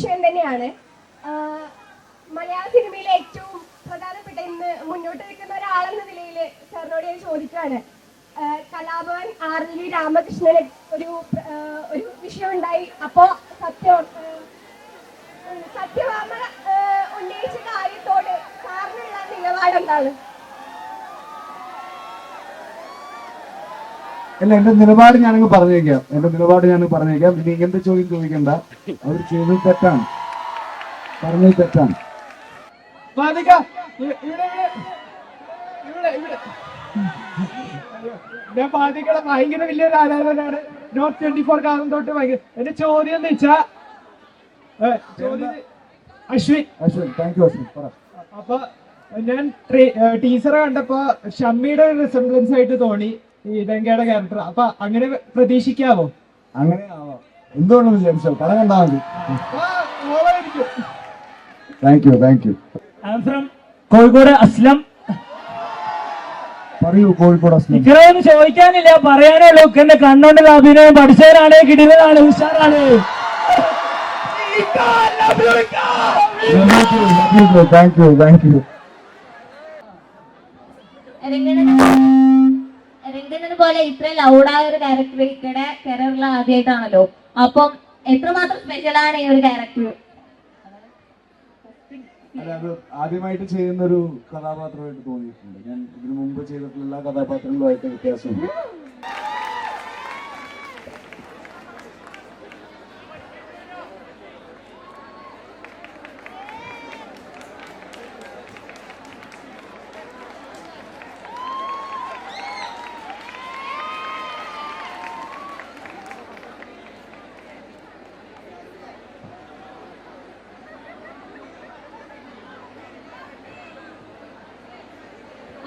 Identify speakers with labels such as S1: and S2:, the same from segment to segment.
S1: വിഷയം തന്നെയാണ്. മലയാള സിനിമയിലെ ഏറ്റവും പ്രധാനപ്പെട്ട ഇന്ന് മുന്നോട്ട് നിൽക്കുന്ന ഒരാളെന്ന നിലയിൽ സാറിനോട് ഞാൻ ചോദിക്കുകയാണ്. കലാഭവൻ ആർ എൽ വി രാമകൃഷ്ണന് ഒരു ഒരു വിഷയം ഉണ്ടായി അപ്പോ സത്യം സത്യഭാമ ഉന്നയിച്ച കാര്യത്തോട് സാറിനുള്ള നിലപാട്
S2: അല്ല എന്റെ നിലപാട് ഞാനങ്ങ് പറഞ്ഞേക്കാം. എന്റെ നിലപാട് ഞാൻ പറഞ്ഞേക്കാം. ഇനി ഇങ്ങനത്തെ ചോദ്യം ചോദിക്കണ്ട. അവർ ചെയ്തത് തെറ്റാണ്. പറഞ്ഞത് തെറ്റാണ്.
S3: ഞാൻ മാതികളെ ഭയങ്കര വലിയൊരു ആരാധകനാണ് നോട്ട് ട്വന്റി ഫോർ കാലം തൊട്ട് ഭയങ്കര എന്റെ ചോദ്യം എന്ന് വെച്ചാ ചോദ്യം Ashwin.
S2: Ashwin thank you Ashwin.
S3: അപ്പൊ ഞാൻ ടീച്ചറെ കണ്ടപ്പോ ഷമ്മിയുടെ ഒരു റിസംബ്ലൻസ് ആയിട്ട് തോന്നി. ഈ ലങ്കയുടെ ക്യാരക്ടർ അപ്പൊ അങ്ങനെ പ്രതീക്ഷിക്കാവോ?
S2: അങ്ങനെ ആവാം. എന്തുകൊണ്ടെന്ന് വിചാരിച്ചോ? പടം കണ്ടാ മതി. Thank you thank you
S4: from Kozhikode Aslam.
S2: പറയൂ കോഴിക്കോട് അസ്ലം.
S4: ഇത്രയൊന്നും ചോദിക്കാനില്ല. പറയാനേ ഉള്ളൂ. എന്റെ കണ്ണുകൊണ്ട് അഭിനയം. പഠിച്ചവരാണ് കിടിലനാണ് ഉഷാറാണ്.
S2: താങ്ക് യു താങ്ക് യു
S5: രംഗനെ പോലെ ഇത്ര ലൗഡായ ഒരു ക്യാരക്ടർ ഇക്കടെ കരിയറിൽ ആദ്യമായിട്ടാണല്ലോ അപ്പം എത്രമാത്രം സ്പെഷ്യൽ സ്പെഷ്യലാണ് ഈ ഒരു ക്യാരക്ടർ
S2: അല്ല ആദ്യമായിട്ട് ചെയ്യുന്ന ഒരു കഥാപാത്രമായിട്ട് തോന്നിയിട്ടുണ്ട്. ഞാൻ ഇതിനു മുമ്പ് ചെയ്തിട്ടുള്ള എല്ലാ കഥാപാത്രങ്ങളുമായിട്ട് വ്യത്യാസമുണ്ട്.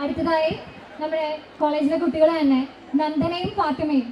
S6: അടുത്തതായി നമ്മുടെ കോളേജിലെ കുട്ടികൾ തന്നെ നന്ദനയും ഫാത്തിമയും.